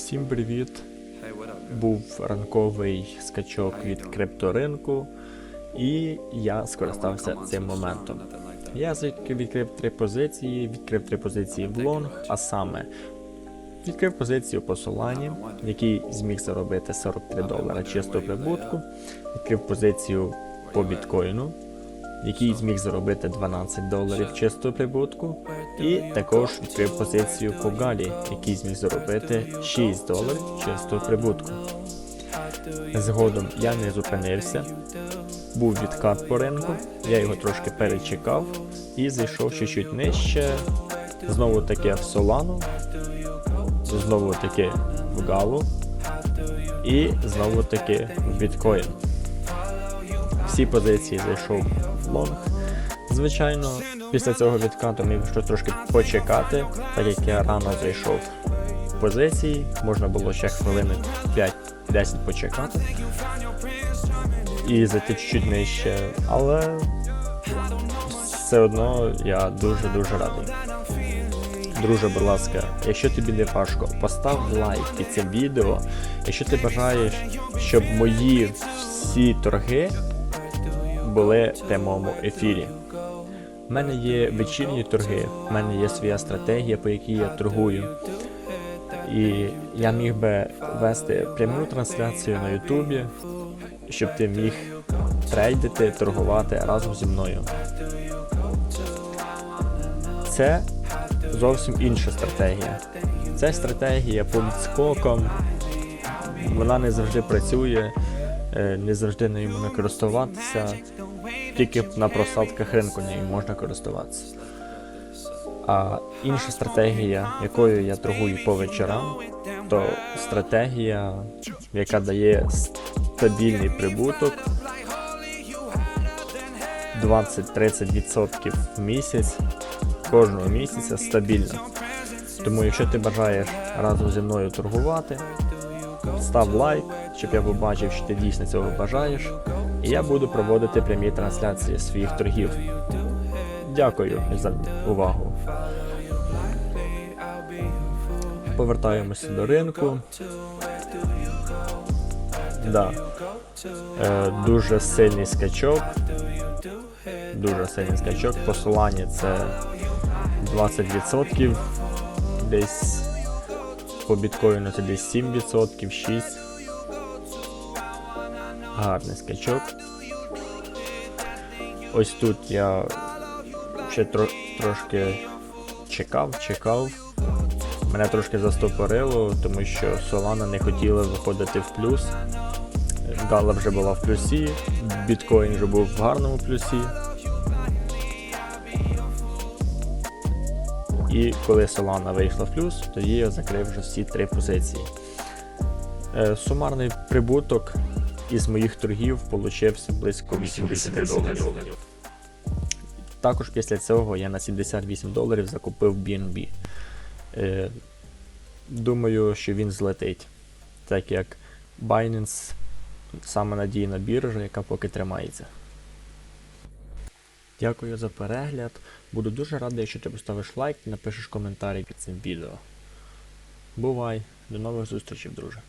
Всім привіт! Був ранковий скачок від крипторинку, і я скористався цим моментом. Я відкрив три позиції, відкрив три позиції в лонг, а саме відкрив позицію по Солані, який зміг заробити 43 долара чистого прибутку, відкрив позицію по біткоїну, який зміг заробити 12 доларів чистого прибутку, і також відкрив позицію по Галі, який зміг заробити 6 доларів чистого прибутку. Згодом я не зупинився, був відкат по ринку, я його трошки перечекав і зайшов чуть-чуть нижче, знову таки в Солану, знову таки в Галу і знову таки в біткоін. Всі позиції зайшов в лонг. Звичайно, після цього відкату міг що трошки почекати, так як я рано зайшов в позиції, можна було ще хвилини 5-10 почекати і зайти чуть-чуть нижче, але все одно я дуже-дуже радий. Друже, будь ласка, якщо тобі не важко, постав лайк під цим відео. Якщо ти бажаєш, щоб мої всі торги були в прямому ефірі. У мене є вечірні торги, в мене є своя стратегія, по якій я торгую. І я міг би вести пряму трансляцію на Ютубі, щоб ти міг трейдити, торгувати разом зі мною. Це зовсім інша стратегія. Це стратегія по відскокам. Вона не завжди працює, не завжди нею можна користуватися. Тільки на просадках ринку нею можна користуватися. А інша стратегія, якою я торгую по вечорам, то стратегія, яка дає стабільний прибуток 20-30% в місяць кожного місяця стабільно. Тому, якщо ти бажаєш разом зі мною торгувати, став лайк, щоб я побачив, що ти дійсно цього бажаєш, і я буду проводити прямі трансляції своїх торгів. Дякую за увагу. Повертаємося до ринку. Да. Е, дуже сильний скачок. Дуже сильний скачок. Посилання це 20%. Десь по біткоїну це десь 7%, 6%. Гарний скачок. Ось тут я ще тро, трошки чекав, чекав. Мене трошки застопорило, тому що Solana не хотіла виходити в плюс. Гала вже була в плюсі, біткоін вже був в гарному плюсі. І коли Solana вийшла в плюс, тоді я закрив вже всі три позиції. Е, Сумарний прибуток із моїх торгів получився близько 80 доларів. Також після цього я на 78 доларів закупив BNB. Е, думаю, що він злетить, так як Binance саме надійна біржа, яка поки тримається. Дякую за перегляд. Буду дуже радий, якщо ти поставиш лайк і напишеш коментарі під цим відео. Бувай, до нових зустрічей, друже.